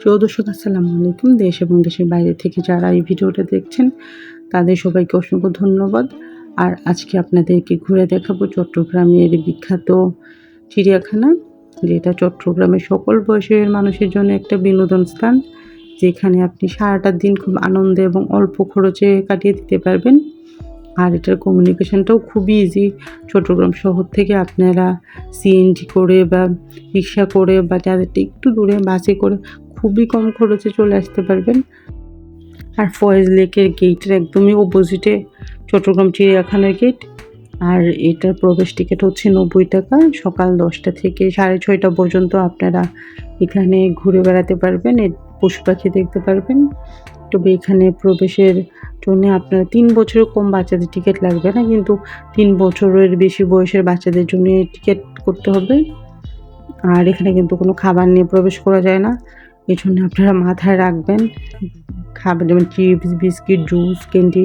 প্রিয় দর্শক, আসসালামু আলাইকুম। দেশ এবং দেশের বাইরে থেকে যারা এই ভিডিওটা দেখছেন, তাদের সবাইকে অসংখ্য ধন্যবাদ। আর আজকে আপনাদেরকে ঘুরে দেখাবো চট্টগ্রামের বিখ্যাত চিড়িয়াখানা, যেটা চট্টগ্রামের সকল বয়সের মানুষের জন্য একটা বিনোদন স্থান, যেখানে আপনি সারাটা দিন খুব আনন্দে এবং অল্প খরচে কাটিয়ে দিতে পারবেন। আর এটার কমিউনিকেশানটাও খুবই ইজি চট্টগ্রাম শহর থেকে আপনারা সিএনজি করে বা রিক্সা করে বা যাদের একটু দূরে বাসে করে খুবই কম খরচে চলে আসতে পারবেন। আর ফয়েজ লেকের গেটের একদমই অপোজিটে চট্টগ্রাম চিড়িয়াখানার গেট আর এটার প্রবেশ টিকিট হচ্ছে নব্বই টাকা। সকাল দশটা থেকে সাড়ে ছয়টা পর্যন্ত আপনারা এখানে ঘুরে বেড়াতে পারবেন। এ পশু পাখি দেখতে পারবেন। তবে এখানে প্রবেশের জন্য আপনারা তিন বছরের কম বাচ্চাদের টিকিট লাগবে না। কিন্তু তিন বছরের বেশি বয়সের বাচ্চাদের জন্য টিকিট করতে হবে। আর এখানে কিন্তু কোনো খাবার নিয়ে প্রবেশ করা যায় না। জন্য আপনারা মাথায় রাখবেন। খাবার যেমন চিপস, বিস্কিট, জুস, ক্যান্ডি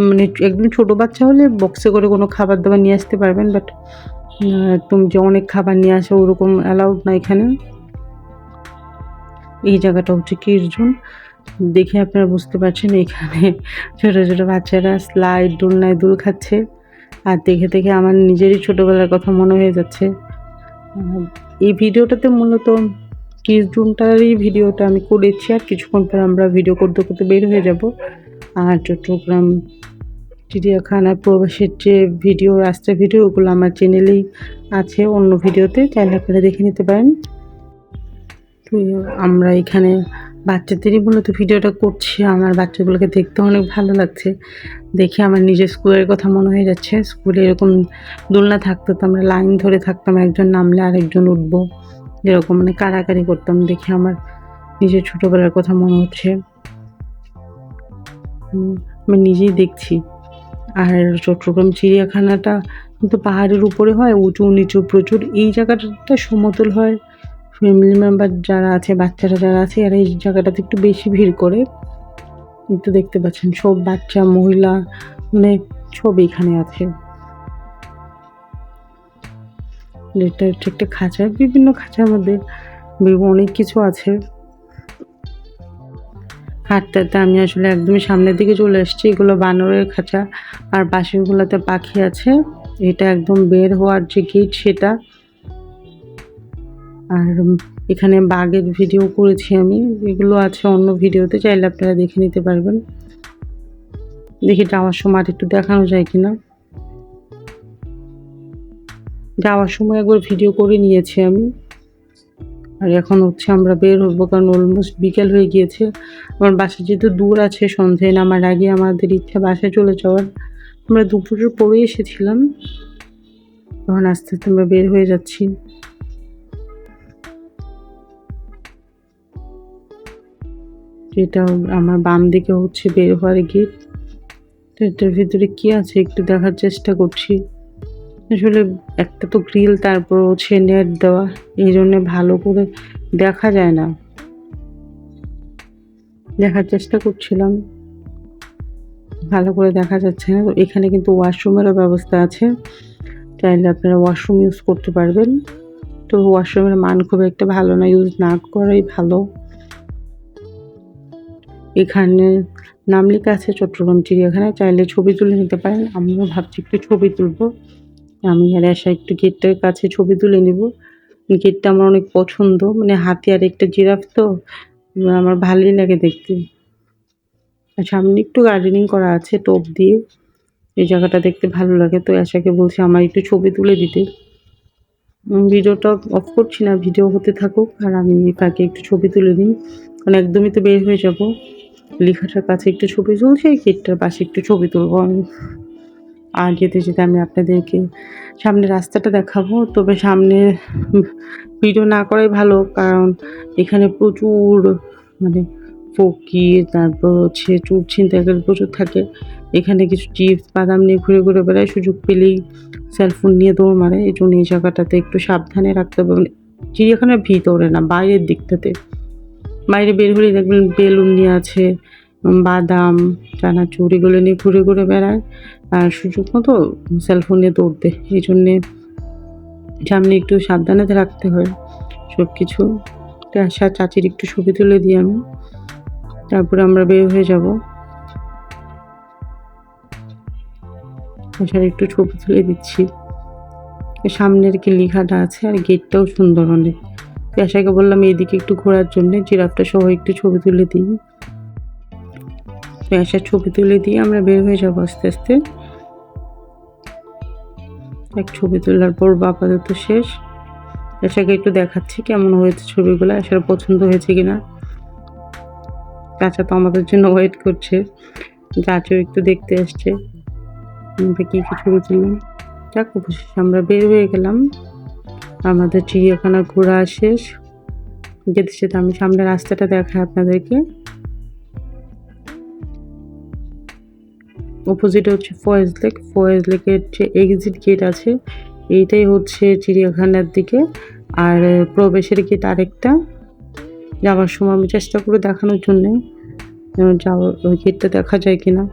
মানে একদম ছোটো বাচ্চা হলে বক্সে করে কোনো খাবার দাবার নিয়ে আসতে পারবেন বাট তুমি যে অনেক খাবার নিয়ে আসো ওরকম অ্যালাউড না এখানে। এই জায়গাটা হচ্ছে কিরজুন দেখে আপনারা বুঝতে পারছেন এখানে ছোটো ছোটো বাচ্চারা স্লাইড দোলনায় দোল খাচ্ছে। আর দেখে দেখে আমার নিজেরই ছোটোবেলার কথা মনে হয়ে যাচ্ছে। এই ভিডিওটাতে মূলত কিস রুমটারই ভিডিওটা আমি করেছি আর কিছুক্ষণ পর আমরা ভিডিও করতে করতে বের হয়ে যাব। আর চট্টগ্রাম চিড়িয়াখানার প্রবাসের যে ভিডিও রাস্তার ভিডিও ওগুলো আমার চ্যানেলেই আছে। অন্য ভিডিওতে চাইলে আপনারা দেখে নিতে পারেন। তো আমরা এখানে বাচ্চাদেরই মূলত ভিডিওটা করছি। আমার বাচ্চাগুলোকে দেখতে অনেক ভালো লাগছে। দেখে আমার নিজের স্কুলের কথা মনে হয়ে যাচ্ছে। স্কুলে এরকম দোলনা থাকতো তো আমরা লাইন ধরে থাকতাম। একজন নামলে আরেকজন উঠবো। যেরকম মানে কারাকারি করতাম দেখে আমার নিজের ছোটোবেলার কথা মনে হচ্ছে। আমি নিজেই দেখছি। আর চট্টগ্রাম চিড়িয়াখানাটা কিন্তু পাহাড়ের উপরে হয়, উঁচু, নিচু, প্রচুর। এই জায়গাটা সমতল হয়। ফ্যামিলি মেম্বার যারা আছে, বাচ্চারা যারা আছে, এরা এই জায়গাটাতে একটু বেশি ভিড় করে। কিন্তু দেখতে পাচ্ছেন, সব বাচ্চা, মহিলা মানে সব এখানে আছে। এটা হচ্ছে একটা খাঁচা, বিভিন্ন খাঁচার মধ্যে অনেক কিছু আছে। হাঁটতে হাঁটতে আমি আসলে একদমই সামনের দিকে চলে এসেছি, এগুলো বানরের খাঁচা। আর পাশেগুলোতে পাখি আছে, এটা একদম বের হওয়ার যে গেট সেটা। আর এখানে বাঘের ভিডিও করেছি আমি, এগুলো আছে অন্য ভিডিওতে চাইলে আপনারা দেখে নিতে পারবেন। দেখি যাওয়ার সময় আর একটু দেখানো যায় কিনা। যাওয়ার সময় একবার ভিডিও করে নিয়েছি আমি। আর এখন হচ্ছে আমরা বের হব, কারণ অলমোস্ট বিকেল হয়ে গিয়েছে। আমার বাসা যেহেতু দূর আছে, সন্ধে নামার আগে আমাদের ইচ্ছা বাসায় চলে যাওয়ার। আমরা দুপুরের পরে এসেছিলাম। তখন আস্তে আস্তে আমরা বের হয়ে যাচ্ছি। এটা আমার বাম দিকে হচ্ছে বের হওয়ার গেট এটার ভিতরে কি আছে একটু দেখার চেষ্টা করছি। আসলে একটা তো গ্রিল তারপর হচ্ছে নেট দেওয়া, এই জন্যে ভালো করে দেখা যায় না। দেখার চেষ্টা করছিলাম। ভালো করে দেখা যাচ্ছে না। তো এখানে কিন্তু ওয়াশরুমেরও ব্যবস্থা আছে। চাইলে আপনারা ওয়াশরুম ইউজ করতে পারবেন। তো ওয়াশরুমের মান খুব একটা ভালো না ইউজ না করাই ভালো। এখানে নাম লেখা আছে, চট্টগ্রাম চিড়িয়াখানায়। চাইলে ছবি তুলে নিতে পারেন। আমিও ভাবছি একটু ছবি তুলবো। আমি আর এসা একটু গেটটার কাছে ছবি তুলে নিব। গেটটা আমার অনেক পছন্দ মানে হাতি আর একটা জিরাফ তো, আমার ভালোই লাগে দেখতে। আর সামনে একটু গার্ডেনিং করা আছে, টোপ দিয়ে। এই জায়গাটা দেখতে ভালো লাগে, তো আশাকে বলছি আমার একটু ছবি তুলে দিতে। ভিডিওটা অফ করছি না, ভিডিও হতে থাকুক, আর আমি তাকে একটু ছবি তুলে দিই কারণ একদমই তো বের হয়ে যাব। লেখাটার কাছে একটু ছবি তুলছি, গেটটার পাশে একটু ছবি তুলবো আমি। আর যেতে যেতে আমি আপনাদেরকে সামনে রাস্তাটা দেখাবো, তবে সামনে ভিডিও না করাই ভালো, কারণ এখানে প্রচুর মানে ফকির, তারপর হচ্ছে চুর ছিনতাইকারী প্রচুর থাকে। এখানে কিছু চিপস, বাদাম নিয়ে ঘুরে ঘুরে বেড়ায়, সুযোগ পেলেই সেলফোন নিয়ে দৌড় মারে। এই জন্য এই জায়গাটাতে একটু সাবধানে রাখতে হবে। মানে চিড়িয়াখানার ভিতরে না, বাইরের দিকটাতে। বাইরে বের হলে দেখবেন বেলুন নিয়ে আছে বাদাম চানাচুর এগুলো নিয়ে ঘুরে ঘুরে বেড়ায়। আর সুযোগ মতো সেলফোন নিয়ে দৌড়তে এই জন্যে সামনে একটু সাবধানে রাখতে হয় সব কিছু আসা চাচির একটু ছবি তুলে দিই আমি। তারপরে আমরা বের হয়ে যাব। আসার একটু ছবি তুলে দিচ্ছি। সামনের কি লেখাটা আছে? আর গেটটাও সুন্দর অনেক। আশাকে বললাম, এইদিকে একটু ঘোরার জন্য, জিরাফটা সহ একটু ছবি তুলে দিই। তো ছবি তুলে দিয়ে আমরা বের হয়ে যাব আস্তে আস্তে। এক ছবি তোলার পর আপাতত শেষ। আশাকে একটু দেখাচ্ছি কেমন হয়েছে ছবিগুলো আশার পছন্দ হয়েছে কিনা। চাচা তো আমাদের জন্য ওয়েট করছে। চাচু একটু দেখতে আসছে। আমরা কী কী ছবি তুললাম। যাক, অবশেষে আমরা বের হয়ে গেলাম। আমাদের চিড়িয়াখানা ঘোরা শেষ। যেতে যেতে আমি সামনে রাস্তাটা দেখাই আপনাদেরকে। অপোজিটে হচ্ছে ফয়েজ লেক ফয়েজ লেকের যে এক্সিট গেট আছে, এইটাই হচ্ছে চিড়িয়াখানার দিকে। আর প্রবেশের গেট আরেকটা। যাওয়ার সময় আমি চেষ্টা করে দেখানোর জন্যে যাওয়ার, ওই গেটটা দেখা যায় কিনা।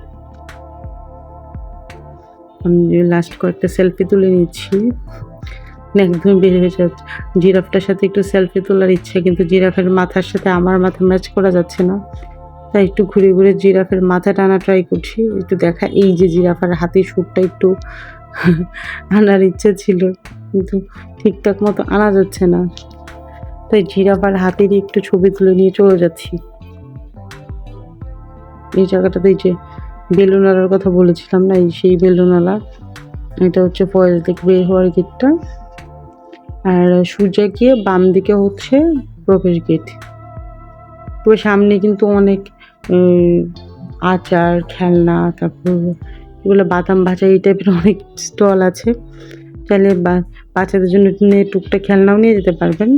আমি লাস্ট কয়েকটা সেলফি তুলে নিচ্ছি। একদমই বের হয়ে যাচ্ছে জিরাফটার সাথে একটু সেলফি তোলার ইচ্ছে, কিন্তু জিরাফের মাথার সাথে আমার মাথা ম্যাচ করা যাচ্ছে না। তাই একটু ঘুরে ঘুরে জিরাফের মাথা টানা ট্রাই করছি, একটু দেখা, এই যে জিরাফের হাতির সুরটা একটু আনার ইচ্ছে ছিল, কিন্তু ঠিকঠাক মতো আনা যাচ্ছে না। তাই জিরাফ আর হাতিরই একটু ছবি তুলে নিয়ে চলে যাচ্ছি। এই জায়গাটাতে যে বেলুনালার কথা বলেছিলাম না, এই সেই বেলুনালা, এটা হচ্ছে ফয়েজ থেকে বের হওয়ার গেটটা আর সূর্যা গিয়ে বাম দিকে হচ্ছে প্রবেশ গেট পুরো সামনে কিন্তু অনেক আচার, খেলনা, তারপর এগুলো বাদাম ভাজা, এই টাইপের অনেক স্টল আছে। চাইলে বাচ্চাদের জন্য নিয়ে টুকটাক খেলনাও নিয়ে যেতে পারবেন।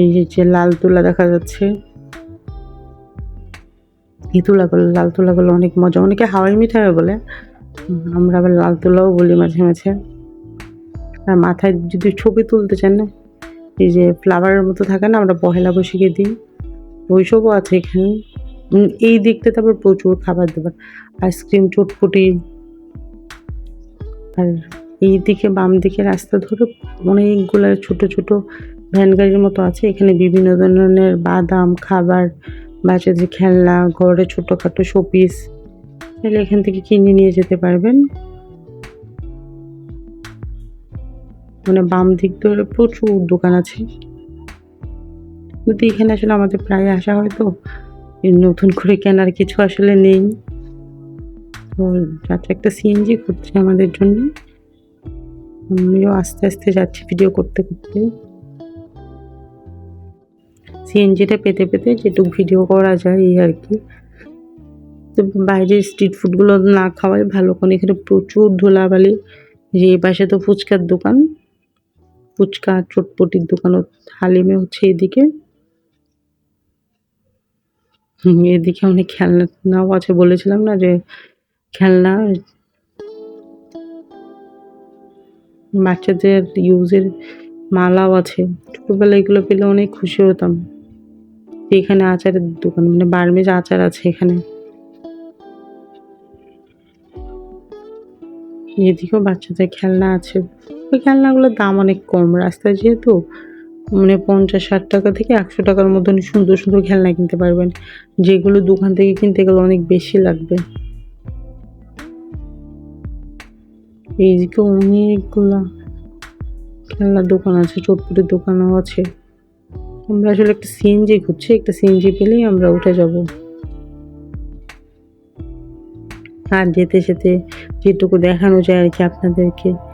এই যে লাল তুলা দেখা যাচ্ছে। এই তুলাগুলো, লাল তুলাগুলো অনেক মজা। অনেকে হাওয়াই মিঠাই বলে। আমরা আবার লাল তুলাও বলি মাঝে মাঝে। আর মাথায় যদি ছবি তুলতে চান না, এই যে ফ্লাওয়ারের মতো থাকে না, আমরা পহেলা বসিয়ে দিই ওইসবও আছে এখানে। এই দিকটা তারপর প্রচুর খাবার দাবার, আইসক্রিম, চটপটি। আর এই দিকে বাম দিকে রাস্তা ধরে অনেকগুলো ছোট ছোট ভ্যান গাড়ির মতো আছে। এখানে বিভিন্ন ধরনের বাদাম, খাবার, বাচ্চাদের খেলনা, ঘরে ছোটোখাটো শোপিস। তাহলে এখান থেকে কিনে নিয়ে যেতে পারবেন। মানে বাম দিক ধরে প্রচুর দোকান আছে। কিন্তু এখানে আসলে আমাদের প্রায় আসা হয় তো নতুন করে কেনার কিছু আসলে নেই। তো যাতে একটা সিএনজি করছে আমাদের জন্য। আমিও আস্তে আস্তে যাচ্ছি ভিডিও করতে করতে। সিএনজিটা পেতে পেতে যেটুকু ভিডিও করা যায় এই আর কি। তো বাইরের স্ট্রিট ফুডগুলো না খাওয়াই ভালো, কারণ এখানে প্রচুর ধুলাবালি। যে এই পাশে তো ফুচকার দোকান। ফুচকা চটপটির দোকান, হালিমে হচ্ছে এদিকে। এদিকে অনেক খেলনাও আছে, বলেছিলাম না যে খেলনা, বাচ্চাদের ইউজের মালাও আছে। ছোটোবেলায় এগুলো পেলে অনেক খুশি হতাম। এখানে আচারের দোকান মানে বার্মিজ আচার আছে এখানে। এদিকেও বাচ্চাদের খেলনা আছে। ওই খেলনাগুলোর দাম অনেক কম। রাস্তায় যেহেতু মানে পঞ্চাশ ষাট টাকা থেকে একশো টাকার মতন সুন্দর সুন্দর খেলনা কিনতে পারবেন। যেগুলো দোকান থেকে কিনতে গেলে অনেক বেশি লাগবে। এইদিকে অনেকগুলা খেলনার দোকান আছে, চটপটির দোকানও আছে। আমরা আসলে একটা সিএনজি খুঁজছি, একটা সিএনজি পেলেই আমরা উঠে যাব। আর যেতে যেতে যেটুকু দেখানো যায় আর কি আপনাদেরকে।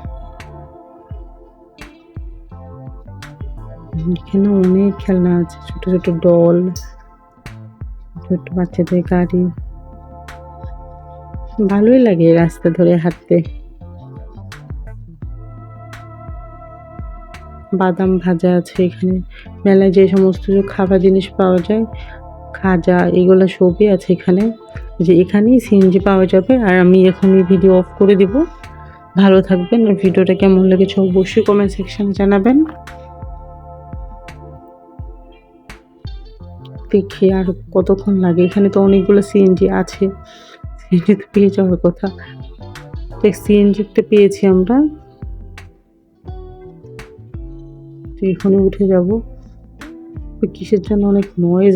এখানে অনেক খেলনা আছে, ছোট ছোট ডল ছোট বাচ্চাদের গাড়ি। ভালোই লাগে রাস্তা ধরে হাঁটতে। বাদাম ভাজা আছে এখানে। মেলায় যে সমস্ত খাবার জিনিস পাওয়া যায়, খাজা এগুলো সবই আছে এখানে। যে এখানেই সিএনজি পাওয়া যাবে আর আমি এখনই ভিডিও অফ করে দিব। ভালো থাকবেন আর ভিডিওটা কেমন লেগেছে অবশ্যই কমেন্ট সেকশনে জানাবেন। দেখি আর কতক্ষণ লাগে? এখানে তো অনেকগুলো সিএনজি আছে। সিএনজি তো পেয়ে যাওয়ার কথা। সিএনজি সিএনজিতে পেয়েছি আমরা। এখানে উঠে যাব। কিসের জন্য অনেক নয়েজ